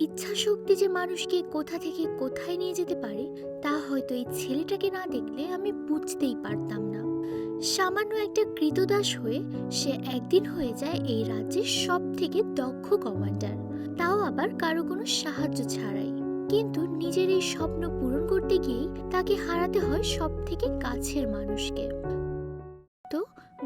ইচ্ছা শক্তি যে মানুষকে কোথা থেকে কোথায় নিয়ে যেতে পারে, তা হয়তো এই ছেলেটাকে না দেখলে আমি বুঝতেই পারতাম না। সামান্য একটা কৃতদাস হয়ে সে একদিন হয়ে যায় এই রাজ্যের সব থেকে দক্ষ কমান্ডার। তাও আবার কারও কোনো সাহায্য ছাড়াই। কিন্তু নিজের এই স্বপ্ন পূরণ করতে গিয়েই তাকে হারাতে হয় সব থেকে কাছের মানুষকে।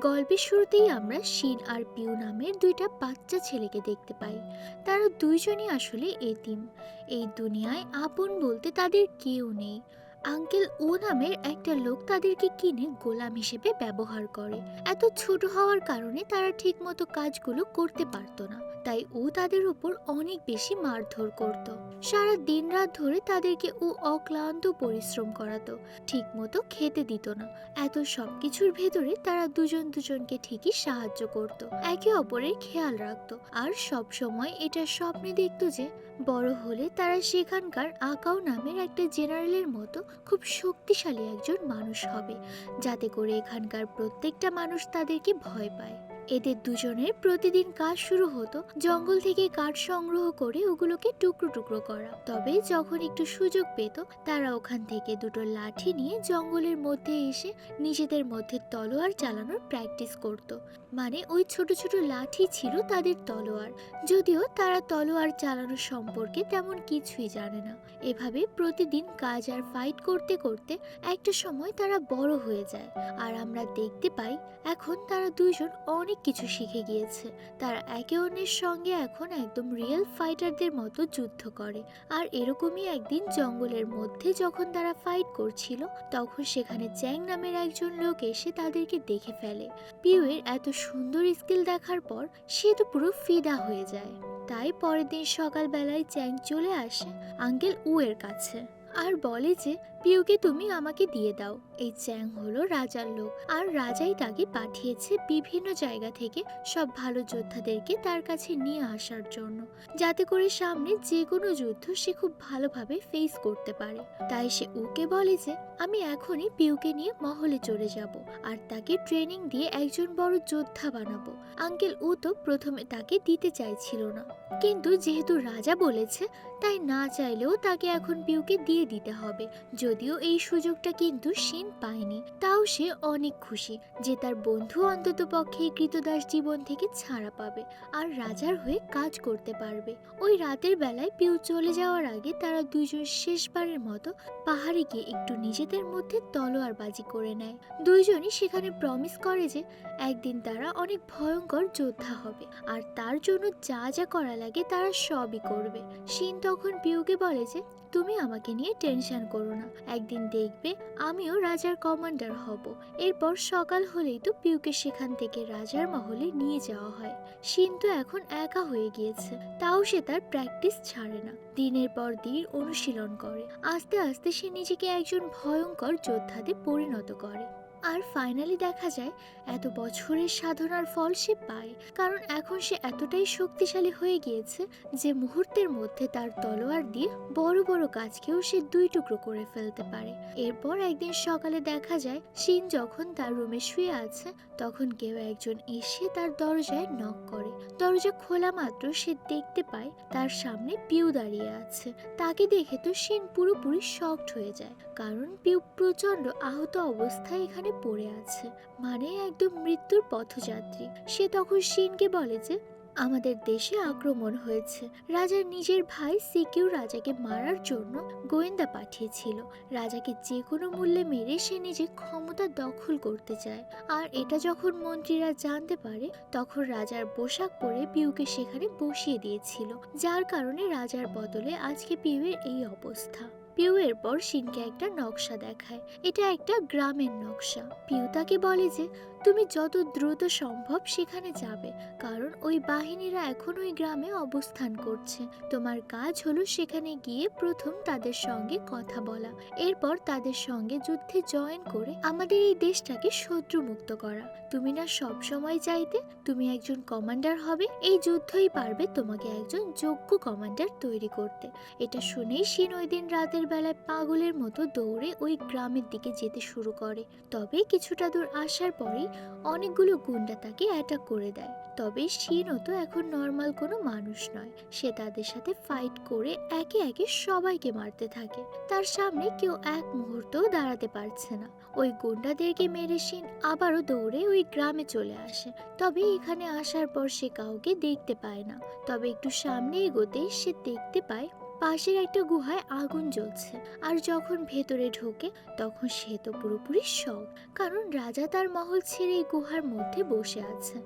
গল্পের শুরুতেই আমরা শিন আর পিউ নামের দুইটা বাচ্চা ছেলেকে দেখতে পাই। তারা দুইজনই আসলে এতিম। এই দুনিয়ায় আপন বলতে তাদের কেউ নেই। আঙ্কেল ও নামের একটা লোক তাদেরকে কিনে গোলাম হিসেবে ব্যবহার করে। এত ছোট হওয়ার কারণে তারা ঠিকমতো কাজগুলো করতে পারতো না। তাই ও তাদের উপর অনেক বেশি মারধর করত। সারা দিন রাত ধরে তাদেরকে ও অক্লান্ত পরিশ্রম করাতো, ঠিকমতো খেতে দিত না। এত সবকিছুর ভেতরে তারা দুজন দুজনকে ঠিকই সাহায্য করত, একে অপরের খেয়াল রাখত। আর সব সময় এটা স্বপ্নে দেখতো যে বড় হলে তারা সেখানকার আকাও নামের একটা জেনারেলের মতো খুব শক্তিশালী একজন মানুষ হবে, যাতে করে এখানকার প্রত্যেকটা মানুষ তাদেরকে ভয় পায়। এদের দুজনের প্রতিদিন কাজ শুরু হতো জঙ্গল থেকে কাঠ সংগ্রহ করে ওগুলোকে টুকরো টুকরো করা। তবে যখন একটু সুযোগ পেত, তারা ওখান থেকে দুটো লাঠি নিয়ে জঙ্গলের মধ্যে এসে নিজেদের মধ্যে তলোয়ার চালানোর প্র্যাকটিস করত। মানে ওই ছোট ছোট লাঠি ছিল তাদের তলোয়ার। যদিও তারা তলোয়ার চালানো সম্পর্কে তেমন কিছুই জানে না। এভাবে প্রতিদিন কাজ আর ফাইট করতে করতে একটা সময় তারা বড় হয়ে যায়। আর আমরা দেখতে পাই, এখন তারা দুজন অনেক কিছু শিখে গিয়েছে। তারা একে অন্যের সঙ্গে এখন একদম রিয়েল ফাইটারদের মতো যুদ্ধ করে। আর এরকমই একদিন জঙ্গলের মধ্যে যখন তারা ফাইট করছিল, তখন সেখানে চ্যাং নামের একজন লোক এসে তাদেরকে দেখে ফেলে। পিউয়ের এত সুন্দর স্কিল দেখার পর, সে তো পুরো ফিদা হয়ে যায়। তাই পরের দিন সকালবেলায় চ্যাং চলে আসে আঙ্কেল উয়ের কাছে। আর বলে যে পিউকে তুমি আমাকে দিয়ে দাও। এই চ্যাং হলো রাজার লোক আর রাজাই তাকে পাঠিয়েছে বিভিন্ন জায়গা থেকে সব ভালো যোদ্ধাদেরকে তার কাছে নিয়ে আসার জন্য। যাতে করে সামনে যে কোনো যুদ্ধ সে খুব ভালোভাবে ফেস করতে পারে। তাই সে ওকে বলে যে, আমি এখনই পিউকে নিয়ে মহলে চলে যাব আর তাকে ট্রেনিং দিয়ে একজন বড় যোদ্ধা বানাবো। আঙ্কেল ও তো প্রথমে তাকে দিতে চাইছিল না। কিন্তু যেহেতু রাজা বলেছে, তাই না চাইলেও তাকে এখন পিউকে দিয়ে দিতে হবে। যদিও এই সুযোগটা কিন্তু শিন পায়নি, তাও সে অনেক খুশি যে তার বন্ধু অন্তত পক্ষে কৃতদাস জীবন থেকে ছাড়া পাবে আর রাজার হয়ে কাজ করতে পারবে। ওই রাতের বেলায় পিউ চলে যাওয়ার আগে তারা দুইজন শেষবারের মতো পাহাড়ে গিয়ে একটু নিজেদের মধ্যে তলোয়ার বাজি করে নেয়। দুইজনই সেখানে প্রমিস করে যে একদিন তারা অনেক ভয়ঙ্কর যোদ্ধা হবে আর তার জন্য যা যা করা লাগে তারা সবই করবে। শিন তখন পিউকে বলে যে, তুমি আমাকে নিয়ে টেনশন করো না একদিন দেখবে আমিও রাজার কমান্ডার হব। এরপর সকাল হলেই তো পিউকে সেখান থেকে রাজার মহলে নিয়ে যাওয়া হয়। শিন তো এখন একা হয়ে গিয়েছে, তাও সে তার প্র্যাকটিস ছাড়ে না। দিনের পর দিন অনুশীলন করে। আস্তে আস্তে সে নিজেকে একজন ভয়ঙ্কর যোদ্ধাতে পরিণত করে। আর ফাইনালি দেখা যায়, এত বছরের সাধনার ফল সে পায়। কারণ এখন সে এতটাই শক্তিশালী হয়ে গিয়েছে যে মুহূর্তের মধ্যে তার তলোয়ার দিয়ে বড় বড় গাছকেও সে দুই টুকরো করে ফেলতে পারে। এরপর একদিন সকালে দেখা যায়, শিন যখন তার রুমে শুয়ে আছে, তখন কেউ একজন এসে তার দরজায় নক করে। দরজা খোলা মাত্র সে দেখতে পায়, তার সামনে পিউ দাঁড়িয়ে আছে। তাকে দেখে তো শিন পুরোপুরি শক্ট হয়ে যায়। কারণ পিউ প্রচণ্ড আহত অবস্থায় এখানে পড়ে আছে। মানে একদম মৃত্যুর পথযাত্রী। সে তখন শিনকে বলে যে, আমাদের দেশে আক্রমণ হয়েছে। রাজার নিজের ভাই সিকিউ রাজাকে মারার জন্য গোয়েন্দা পাঠিয়েছিল। রাজাকে যে কোনো মূল্যে মেরে সে নিজে ক্ষমতা দখল করতে চায়। আর এটা যখন মন্ত্রীরা জানতে পারে, তখন রাজার পোশাক পরে পিউকে সেখানে বসিয়ে দিয়েছিল। যার কারণে রাজার বদলে আজকে পিউয়ের এই অবস্থা। পিউ এরপর সিনকে একটা নকশা দেখায়। এটা একটা গ্রামের নকশা। পিউ তাকে বলে যে তুমি যত দ্রুত সম্ভব সেখানে যাবে, কারণ ওই বাহিনীরা এখন ওই গ্রামে অবস্থান করছে। তোমার কাজ হলো সেখানে গিয়ে প্রথম তাদের সঙ্গে কথা বলা, এরপর তাদের সঙ্গে যুদ্ধে জয়েন করে আমাদের এই দেশটাকে শত্রুমুক্ত করা। তুমি না সব সময় চাইতে তুমি একজন কমান্ডার হবে, এই যুদ্ধই পারবে তোমাকে একজন যোগ্য কমান্ডার তৈরি করতে। এটা শুনেই শিন ওই দিন রাতের বেলায় পাগলের মতো দৌড়ে ওই গ্রামের দিকে যেতে শুরু করে। তবে কিছুটা দূর আসার পরেই অনেকগুলো গুন্ডা তাকে অ্যাটাক করে দেয়। তবে শিনও তো এখন নর্মাল কোনো মানুষ নয়। সে তাদের সাথে ফাইট করে একে একে সবাইকে মারতে থাকে। তার সামনে কেউ এক মুহূর্তও দাঁড়াতে পারছে না। ওই গুন্ডাদেরকে মেরে শিন আবারও দৌড়ে ওই গ্রামে চলে আসে। তবে এখানে আসার পর সে কাউকে দেখতে পায় না। তবে একটু সামনে এগোতেই সে দেখতে পায় পাশের একটা গুহায় আগুন জ্বলছে, আর যখন ভেতরে ঢোকে, তখন সে তো পুরোপুরি শখ কারণ রাজা তার মহল ছেড়ে এই গুহার মধ্যে বসে আছে।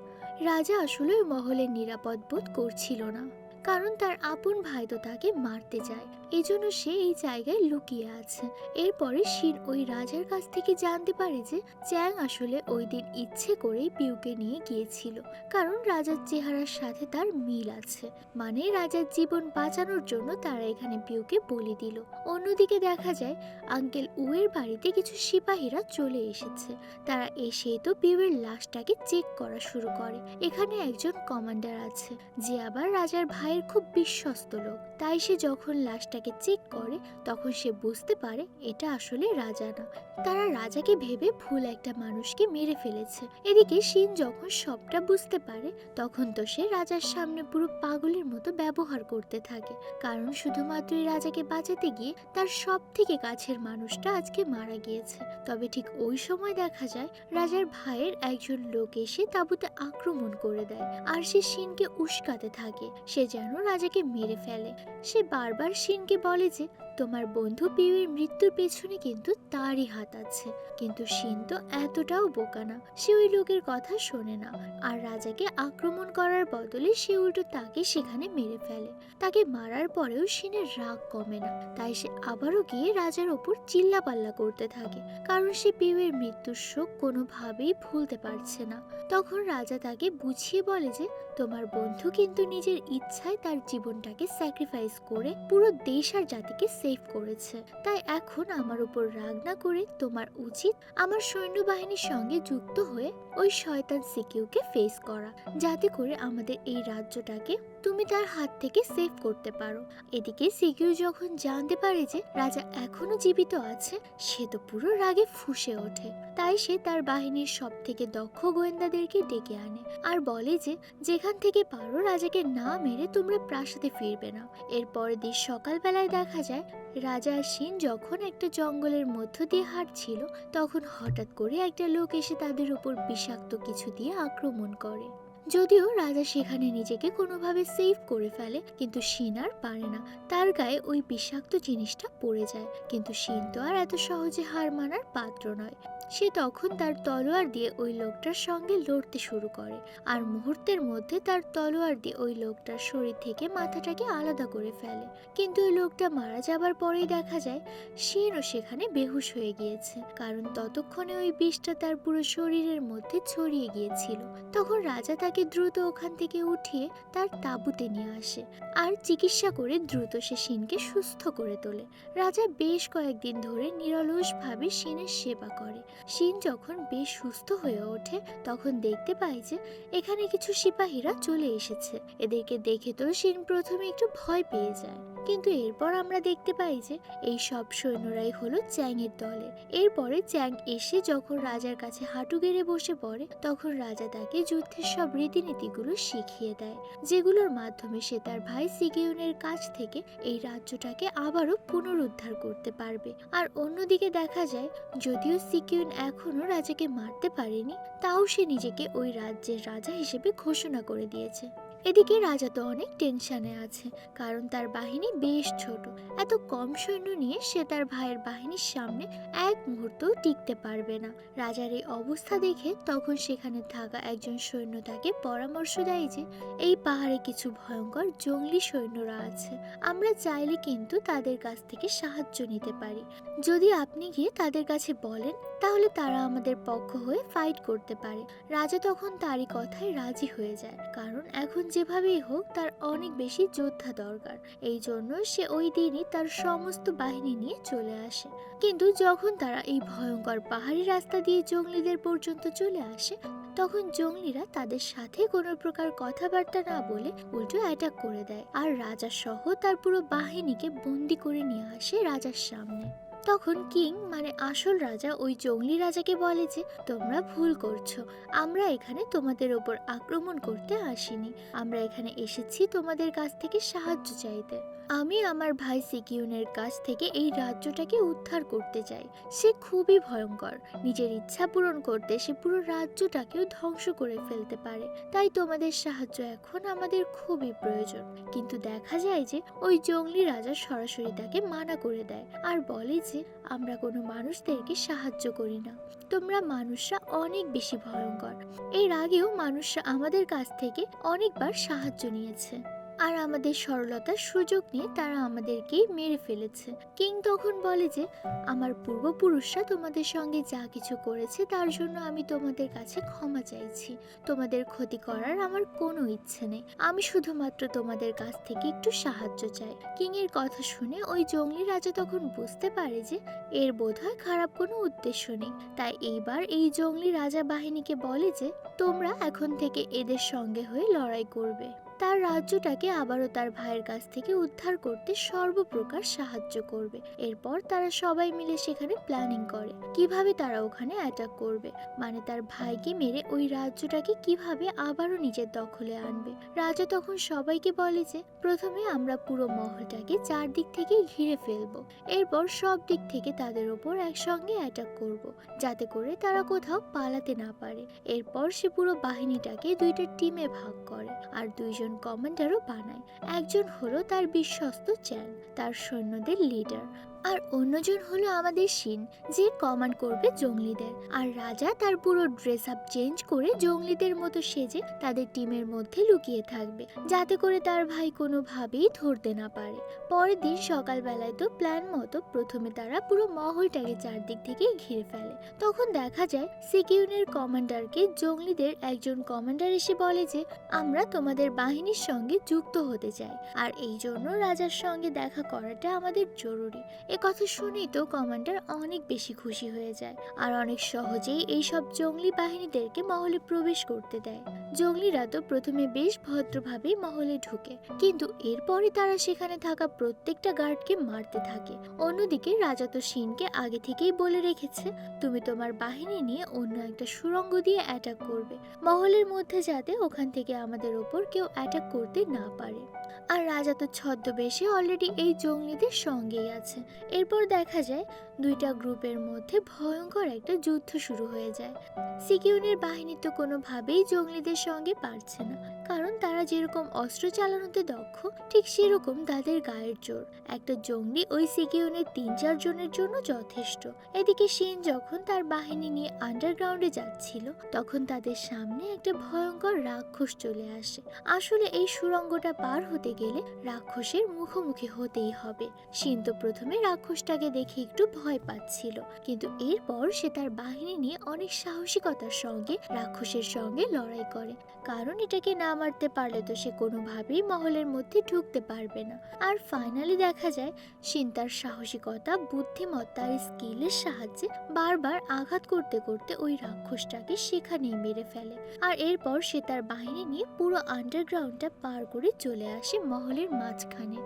রাজা আসলে ওই মহলের নিরাপদ বোধ করছিল না, কারণ তার আপন ভাই তো তাকে মারতে যায় এজন্য সে এই জায়গায় লুকিয়ে আছে। এরপরে শিন ওই রাজার কাছ থেকে জানতে পারে যে চ্যাং আসলে ওই দিন ইচ্ছে করেই পিউকে নিয়ে গিয়েছিল, কারণ রাজার চেহারার সাথে তার মিল আছে। মানে রাজার জীবন বাঁচানোর জন্য তারা এখানে পিউকে বলি দিল। অন্যদিকে দেখা যায়, আঙ্কেল উয়ের বাড়িতে কিছু সিপাহীরা চলে এসেছে। তারা এসে তো পিউয়ের লাশটাকে চেক করা শুরু করে। এখানে একজন কমান্ডার আছে, যে আবার রাজার ভাইয়ের খুব বিশ্বস্ত লোক। তাই সে যখন লাশটাকে চেক করে, তখন সে বুঝতে পারে এটা আসলে রাজা না। তারা রাজাকে ভেবে ভুল একটা মানুষকে মেরে ফেলেছে। এদিকে শিন যখন সবটা বুঝতে পারে, তখন তো সে রাজার সামনে পুরো পাগলের মতো ব্যবহার করতে থাকে। কারণ শুধুমাত্র এই রাজাকে বাঁচাতে গিয়ে তার সব থেকে কাছের মানুষটা আজকে মারা গিয়েছে। তবে ঠিক ওই সময় দেখা যায়, রাজার ভাইয়ের একজন লোক এসে তাঁবুতে আক্রমণ করে দেয় আর সে শিনকে উস্কাতে থাকে। সে যেন রাজাকে মেরে ফেলে। সে বারবার বলে যে তোমার বন্ধু পিউয়ের মৃত্যুর পেছনে কিন্তু তারই হাত আছে। কিন্তু শিন তো এতটাও বোকা না, সে ওই লোকের কথা শোনে না। আর রাজাকে আক্রমণ করার বদলে সে উল্টো তাকে সেখানে মেরে ফেলে। তাকে মারার পরেও শিনের রাগ কমে না। তাই সে আবারও গিয়ে রাজার ওপর চিল্লাপাল্লা করতে থাকে। কারণ সে পিউয়ের মৃত্যুর শোক কোনোভাবেই ভুলতে পারছে না। তখন রাজা তাকে বুঝিয়ে বলে যে, তোমার বন্ধু কিন্তু নিজের ইচ্ছায় তার জীবনটাকে স্যাক্রিফাইস করে পুরো দেশ আর জাতিকে সেভ করেছে। তাই এখন আমার উপর রাগ না করে তোমার উচিত আমার সৈন্যবাহিনীর সঙ্গে যুক্ত হয়ে ওই শয়তান সিকিউকে ফেস করা। যাতে করে আমাদের এই রাজ্যটাকে তুমি তার হাত থেকে সেভ করতে পারো। এদিকে সিকিউ যখন জানতে পারে যে রাজা এখনও জীবিত আছে, সে তো পুরো রাগে ফুঁসে ওঠে। তাই সে তার বাহিনীর সব থেকে দক্ষ গোয়েন্দাদেরকে ডেকে আনে আর বলে যে, যেখান থেকে পারো রাজাকে না মেরে তোমরা প্রাসাদে ফিরবে না। এরপর দিন সকালবেলায় দেখা যায় রাজা আর সিন যখন একটা জঙ্গলের মধ্য দিয়ে হাঁটছিল, তখন হঠাৎ করে একটা লোক এসে তাদের উপর বিষাক্ত কিছু দিয়ে আক্রমণ করে। যদিও রাজা সেখানে নিজেকে কোনোভাবে সেভ করে ফেলে, কিন্তু শিন আর পারে না। তার গায়ে ওই বিষাক্ত জিনিসটা পড়ে যায়। কিন্তু শিন তো আর এত সহজে হার মানার পাত্র নয়। সে তখন তার তলোয়ার দিয়ে ওই লোকটার সঙ্গে লড়তে শুরু করে। আর মুহূর্তের মধ্যে তার তলোয়ার দিয়ে ওই লোকটার শরীর থেকে মাথাটাকে আলাদা করে ফেলে। কিন্তু ওই লোকটা মারা যাবার পরেই দেখা যায় শিনও সেখানে বেহুশ হয়ে গিয়েছে। কারণ ততক্ষণে ওই বিষটা তার পুরো শরীরের মধ্যে ছড়িয়ে গিয়েছিল। তখন রাজা তাকে দ্রুত ওখান থেকে উঠিয়ে তার তাঁবুতে নিয়ে আসে আর চিকিৎসা করে দ্রুত সে শিনকে সুস্থ করে তোলে। রাজা বেশ কয়েকদিন ধরে নিরলসভাবে সেনের সেবা করে। সেন যখন বেশ সুস্থ হয়ে ওঠে, তখন দেখতে পায় যে এখানে কিছু সিপাহীরা চলে এসেছে। এদেরকে দেখে তো সেন প্রথমে একটু ভয় পেয়ে যায়। কিন্তু এরপর আমরা দেখতে পাই যে এই সব সৈন্যরাই হলো চ্যাংয়ের দলে। এরপরে চ্যাং এসে যখন রাজার কাছে হাঁটু গেড়ে বসে পড়ে, তখন রাজা তাকে যুদ্ধের সব রীতিনীতিগুলো শিখিয়ে দেয়, যেগুলোর মাধ্যমে সে তার ভাই সিগিউনের কাছ থেকে এই রাজ্যটাকে আবারও পুনরুদ্ধার করতে পারবে। আর অন্যদিকে দেখা যায়, যদিও সিকিউন এখনও রাজাকে মারতে পারেনি, তাও সে নিজেকে ওই রাজ্যের রাজা হিসেবে ঘোষণা করে দিয়েছে। এদিকে রাজা তো অনেক টেনশনে আছে, কারণ তার বাহিনী বেশ ছোট। এত কম সৈন্য নিয়ে সে তার ভাইয়ের বাহিনীর সামনে এক মুহূর্তও টিকতে পারবে না। রাজার এই অবস্থা দেখে তখন সেখানে থাকা একজন সৈন্য তাকে পরামর্শ দেয় যে, এই পাহাড়ে কিছু ভয়ঙ্কর জঙ্গলি সৈন্যরা আছে। আমরা চাইলে কিন্তু তাদের কাছ থেকে সাহায্য নিতে পারি। যদি আপনি গিয়ে তাদের কাছে বলেন তাহলে তারা আমাদের পক্ষ হয়ে ফাইট করতে পারে। রাজা তখন তারই কথায় রাজি হয়ে যায়। কারণ এখন যেভাবেই হোক, তার অনেক বেশি যোদ্ধা দরকার। এই জন্য সে ওই দিনই তার সমস্ত বাহিনী নিয়ে চলে আসে। কিন্তু যখন তারা এই ভয়ঙ্কর পাহাড়ি রাস্তা দিয়ে জঙ্গলিদের পর্যন্ত চলে আসে, তখন জঙ্গলিরা তাদের সাথে কোনো প্রকার কথাবার্তা না বলে উল্টো অ্যাটাক করে দেয়। আর রাজা সহ তার পুরো বাহিনীকে বন্দি করে নিয়ে আসে রাজার সামনে। তখন কিং মানে আসল রাজা, ওই জঙ্গলি রাজাকে বলে যে, তোমরা ভুল করছ। আমরা এখানে তোমাদের ওপর আক্রমণ করতে আসিনি। আমরা এখানে এসেছি তোমাদের কাছ থেকে সাহায্য চাইতে। আমি আমার ভাই সিকিউনের কাছ থেকে এই রাজ্যটাকে উদ্ধার করতে চাই। সে খুবই ভয়ঙ্কর। নিজের ইচ্ছা পূরণ করতে সে পুরো রাজ্যটাকেও ধ্বংস করে ফেলতে পারে। তাই তোমাদের সাহায্য এখন আমাদের খুবই প্রয়োজন। কিন্তু দেখা যায় যে, ওই জঙ্গলি রাজা সরাসরি তাকে মানা করে দেয়। আর বলে যে আমরা কোনো মানুষদেরকে সাহায্য করি না। তোমরা মানুষরা অনেক বেশি ভয়ঙ্কর। এর আগেও মানুষরা আমাদের কাছ থেকে অনেকবার সাহায্য নিয়েছে। আর আমাদের সরলতার সুযোগ নিয়ে তারা আমাদেরকেই মেরে ফেলেছে। কিং তখন বলে যে, আমার পূর্বপুরুষরা তোমাদের সঙ্গে যা কিছু করেছে তার জন্য আমি তোমাদের কাছে ক্ষমা চাইছি। তোমাদের ক্ষতি করার আমার কোনো ইচ্ছে নেই। আমি শুধুমাত্র তোমাদের কাছ থেকে একটু সাহায্য চাই। কিং এর কথা শুনে ওই জঙ্গলি রাজা তখন বুঝতে পারে যে, এর বোধহয় খারাপ কোনো উদ্দেশ্য নেই। তাই এইবার এই জঙ্গলি রাজা বাহিনীকে বলে যে, তোমরা এখন থেকে এদের সঙ্গে হয়ে লড়াই করবে। তার রাজ্যটাকে আবারও তার ভাইয়ের কাছ থেকে উদ্ধার করতে সর্বপ্রকার সাহায্য করবে। এরপর তারা সবাই মিলে সেখানে প্ল্যানিং করে, কীভাবে তারা ওখানে অ্যাটাক করবে। মানে তার ভাইকে মেরে ওই রাজ্যটাকে কীভাবে আবারও নিজের দখলে আনবে। রাজা তখন সবাইকে বলে যে, প্রথমে আমরা পুরো মহলটাকে চারদিক থেকে ঘিরে ফেলব। এরপর সব দিক থেকে তাদের ওপর একসঙ্গে অ্যাটাক করব, যাতে করে তারা কোথাও পালাতে না পারে। এরপর সে পুরো বাহিনীটাকে দুইটা টিমে ভাগ করে, আর দুইজন কমান্ডারও বানায়। একজন হলো তার বিশ্বস্ত চ্যান তার সৈন্যদের লিডার আর অন্যজন হলো আমাদের সিন, যে কমান্ড করবে জঙ্গলিদের। আর রাজা তার পুরো ড্রেস আপ চেঞ্জ করে জঙ্গলিদের মতো সেজে তাদের টিমের মধ্যে লুকিয়ে থাকবে, যাতে করে তার ভাই কোনোভাবেই ধরতে না পারে। পরের দিন সকালবেলায় তো প্ল্যান মতো প্রথমে তারা পুরো মহলটাকে চারদিক থেকে ঘিরে ফেলে। তখন দেখা যায়, সিকিউনের কমান্ডারকে জঙ্গলিদের একজন কমান্ডার এসে বলে যে, আমরা তোমাদের বাহিনীর সঙ্গে যুক্ত হতে চাই। আর এই জন্য রাজার সঙ্গে দেখা করাটা আমাদের জরুরি। কথা শুনেই তো কমান্ডার অনেক বেশি খুশি হয়ে যায় আর অনেক সহজেই এই সব জঙ্গলি বাহিনীদেরকে মহলে প্রবেশ করতে দেয়। জঙ্গলিরা তো প্রথমে বেশ ভদ্রভাবেই মহলে ঢুকে, কিন্তু এরপরই তারা সেখানে থাকা প্রত্যেকটা গার্ডকে মারতে থাকে। অন্যদিকে রাজা তো সিনকে আগে থেকেই বলে রেখেছে, তুমি তোমার বাহিনী নিয়ে অন্য একটা সুড়ঙ্গ দিয়ে অ্যাটাক করবে, মহলের মধ্যে যাতে ওখান থেকে আমাদের ওপর কেউ অ্যাটাক করতে না পারে। আর রাজা তো ছদ্মবেশে অলরেডি এই জঙ্গলিদের সঙ্গেই আছে। এরপর দেখা যায় দুইটা গ্রুপের মধ্যে ভয়ঙ্কর একটা যুদ্ধ শুরু হয়ে যায়। সিকিউনের বাহিনী তো কোনোভাবেই জঙ্গলিদের সঙ্গে পারছে না, কারণ তারা যেরকম অস্ত্র চালানোতে দক্ষ, ঠিক সেরকম তাদের গায়ের জোর। একটা জঙ্গলি ওই সিকিউনের তিন চার জনের জন্য যথেষ্ট। এদিকে সেন যখন তার বাহিনী নিয়ে আন্ডারগ্রাউন্ডে যাচ্ছিল, তখন তাদের সামনে একটা ভয়ঙ্কর রাক্ষস চলে আসে। আসলে এই সুড়ঙ্গটা পার হতে গেলে রাক্ষসের মুখোমুখি হতেই হবে। সিন তো প্রথমে রাক্ষসটাকে দেখে একটু ভয় পাচ্ছিল, কিন্তু এরপর সে তার বাহিনী নিয়ে অনেক সাহসিকতার সঙ্গে রাক্ষসের সঙ্গে লড়াই করে। কারণ এটাকে না মারতে পারলে তো সে কোনোভাবেই মহলের মধ্যে ঢুকতে পারবে না। আর ফাইনালি দেখা যায় সিন তার সাহসিকতা, বুদ্ধিমত্তা স্কিলের সাহায্যে বারবার আঘাত করতে করতে ওই রাক্ষসটাকে সেখানেই মেরে ফেলে। আর এরপর সে তার বাহিনী নিয়ে পুরো আন্ডারগ্রাউন্ডটা পার করে চলে আসে মহলের মাঝখানে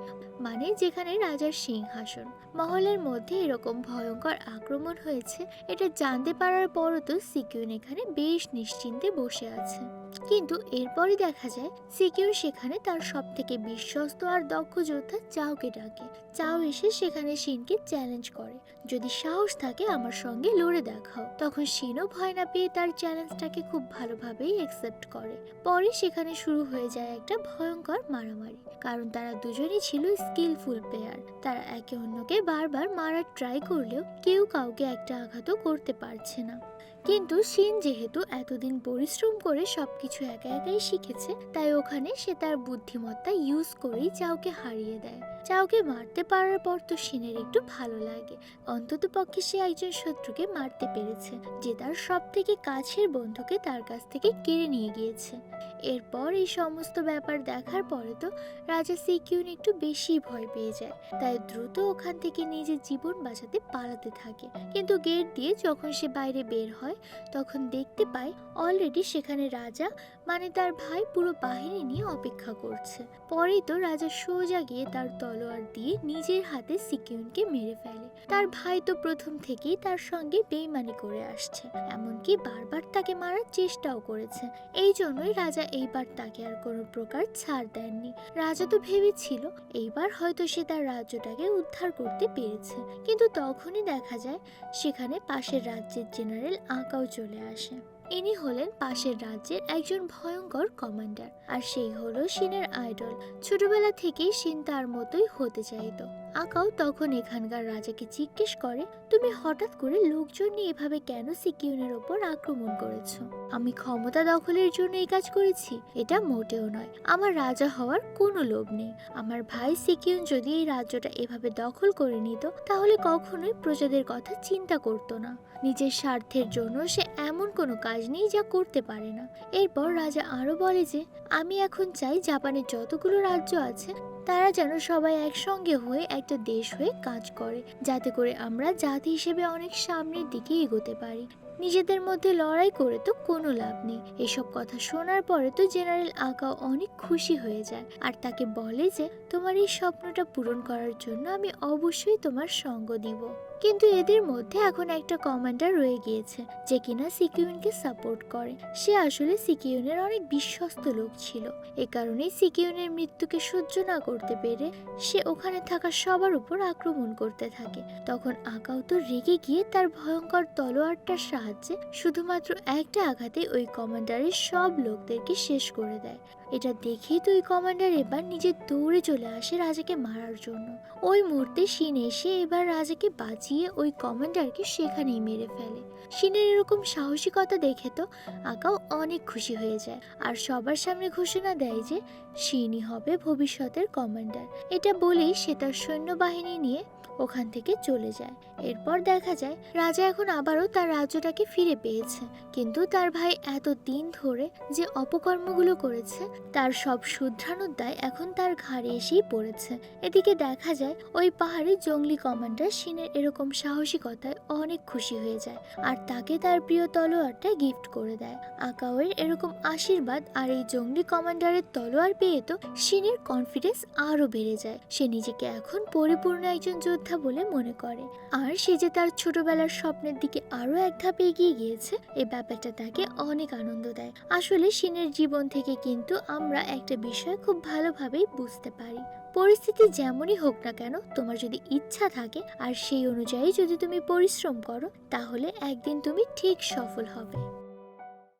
মানে যেখানে রাজার সিংহাসন। মহলের মধ্যে এরকম ভয়ঙ্কর আক্রমণ হয়েছে, এটা জানতে পারার পরও তো সিকিউন এখানে বেশ নিশ্চিন্তে বসে আছে। কিন্তু এরপরই দেখা যায়, সিকিউর সেখানে তার সব থেকে বিশ্বস্ত আর দক্ষ যোদ্ধা চাওকে ডাকে। চাও এসে সেখানে শিনকে চ্যালেঞ্জ করে। যদি সাহস থাকে আমার সঙ্গে লড়ে দেখাও। তখন শিনও ভয় না পেয়ে তার চ্যালেঞ্জটাকে খুব ভালোভাবেই অ্যাকসেপ্ট করে। পরে সেখানে শুরু হয়ে যায় একটা ভয়ঙ্কর মারামারি। কারণ তারা দুজনই ছিল স্কিলফুল প্লেয়ার তারা একে অন্যকে বারবার মারার ট্রাই করলেও কেউ কাউকে একটা আঘাতও করতে পারছে না। কিন্তু শিন যেহেতু এতদিন পরিশ্রম করে সবকিছু একা একাই শিখেছে, তাই ওখানে সে তার বুদ্ধিমত্তা ইউজ করেই চাওকে হারিয়ে দেয়। চাওকে মারতে পারার পর তো শিনের একটু ভালো লাগে। অন্তত পক্ষে সে একজন শত্রুকে মারতে পেরেছে, যে তার সব থেকে কাছের বন্ধুকে তার কাছ থেকে কেড়ে নিয়ে গিয়েছে। এরপর এই সমস্ত ব্যাপার দেখার পরে তো রাজা সিকিউন একটু বেশি ভয় পেয়ে যায়। তাই দ্রুত ওখান থেকে নিজের জীবন বাঁচাতে পালাতে থাকে। কিন্তু গেট দিয়ে যখন সে বাইরে বের হয়, তখন দেখতে পায় অলরেডি সেখানে রাজা মানে তার ভাই পুরো বাহিনী নিয়ে অপেক্ষা করছে। পরেই তো রাজা সোজা গিয়ে তার তলোয়ার দিয়ে নিজের হাতে সিকিউনকে মেরে ফেলে। তার ভাই তো প্রথম থেকেই তার সঙ্গে বেইমানি করে আসছে, এমনকি বারবার তাকে মারার চেষ্টাও করেছে। এই জন্যই রাজা এইবার তাকে আর কোনো প্রকার ছাড় দেননি। রাজা তো ভেবেছিল, এইবার হয়তো সে তার রাজ্যটাকে উদ্ধার করতে পেরেছে। কিন্তু তখনই দেখা যায়, সেখানে পাশের রাজ্যের জেনারেল আঁকাও চলে আসে। ইনি হলেন পাশের রাজ্যের একজন ভয়ঙ্কর কমান্ডার, আর সেই হলো সিনের আইডল। ছোটবেলা থেকেই সিন তার মতোই হতে চাইতো। আকাও তখন এখানকার রাজাকে জিজ্ঞেস করে, তুমি হঠাৎ করে লোকজন নিয়ে এভাবে কেন সিকিউনের ওপর আক্রমণ করেছ? আমি ক্ষমতা দখলের জন্য এই কাজ করেছি। এটা মোটেও নয়। আমার রাজা হওয়ার কোনো লোভ নেই। আমার ভাই সিকিউন যদি এই রাজ্যটা এভাবে দখল করে নিত, তাহলে কখনোই প্রজাদের কথা চিন্তা করতো না। নিজের স্বার্থের জন্য সে এমন কোনো কাজ নেই যা করতে পারে না। এরপর রাজা আরও বলে যে, আমি এখন চাই জাপানের যতগুলো রাজ্য আছে তারা যেন সবাই একসঙ্গে হয়ে একটা দেশ হয়ে কাজ করে, যাতে করে আমরা জাতি হিসেবে অনেক সামনের দিকে এগোতে পারি। নিজেদের মধ্যে লড়াই করে তো কোনো লাভ নেই। এসব কথা শোনার পরে তো জেনারেল আঁকাও অনেক খুশি হয়ে যায়। আর তাকে বলে যে, তোমার এই স্বপ্নটা পূরণ করার জন্য আমি অবশ্যই তোমার সঙ্গ দিব। কিন্তু এদের মধ্যে এখন একটা কমান্ডার রয়ে গিয়েছে, যে কিনা সিকিউনকে সাপোর্ট করে। সে আসলে সিকিউনের অনেক বিশ্বস্ত লোক ছিল। এ কারণে সিকিউনের মৃত্যুকে সহ্য না করতে পেরে সে ওখানে থাকা সবার উপর আক্রমণ করতে থাকে। তখন আকাও তো রেগে গিয়ে তার ভয়ঙ্কর তলোয়ারটার সাহায্যে শুধুমাত্র একটা আঘাতে ওই কমান্ডারের সব লোকদেরকে শেষ করে দেয়। এটা দেখেই তো ওই কমান্ডার এবার নিজে দৌড়ে চলে আসে রাজাকে মারার জন্য। ওই মুহূর্তে শিন এসে এবার রাজাকে বাঁচিয়ে ওই কমান্ডারকে সেখানেই মেরে ফেলে। শিনের এরকম সাহসিকতা দেখে তো আকাও অনেক খুশি হয়ে যায়। আর সবার সামনে ঘোষণা দেয় যে শিনই হবে ভবিষ্যতের কমান্ডার এটা বলেই সে তার সৈন্যবাহিনী নিয়ে ওখান থেকে চলে যায়। এরপর দেখা যায়, রাজা এখন আবারও তার রাজ্যটাকে ফিরে পেয়েছে। কিন্তু তার ভাই এত দিন ধরে যে অপকর্মগুলো করেছে, তার সব শুধরানোর দায় এখন তার ঘাড়ে এসেই পড়েছে। এদিকে দেখা যায়, ওই পাহাড়ে জঙ্গলি কমান্ডার সিনের এরকম সাহসিকতায় অনেক খুশি হয়ে যায় আর তাকে তার প্রিয় তলোয়ারটা গিফট করে দেয়। আকাওয়ের এরকম আশীর্বাদ আর এই জঙ্গলি কমান্ডারের তলোয়ার পেয়ে তো সিনের কনফিডেন্স আরও বেড়ে যায়। সে নিজেকে এখন পরিপূর্ণ একজন যোদ্ধা বলে মনে করে। আর সে যে তার ছোটবেলার স্বপ্নের দিকে আরও এক ধাপ এগিয়ে গিয়েছে এই ব্যাপারটা তাকে অনেক আনন্দ দেয়। আসলে সিনের জীবন থেকে কিন্তু আমরা একটা বিষয় খুব ভালোভাবেই বুঝতে পারি। পরিস্থিতি যেমনই হোক না কেন, তোমার যদি ইচ্ছা থাকে, আর সেই অনুযায়ী যদি তুমি পরিশ্রম করো, তাহলে একদিন তুমি ঠিক সফল হবে।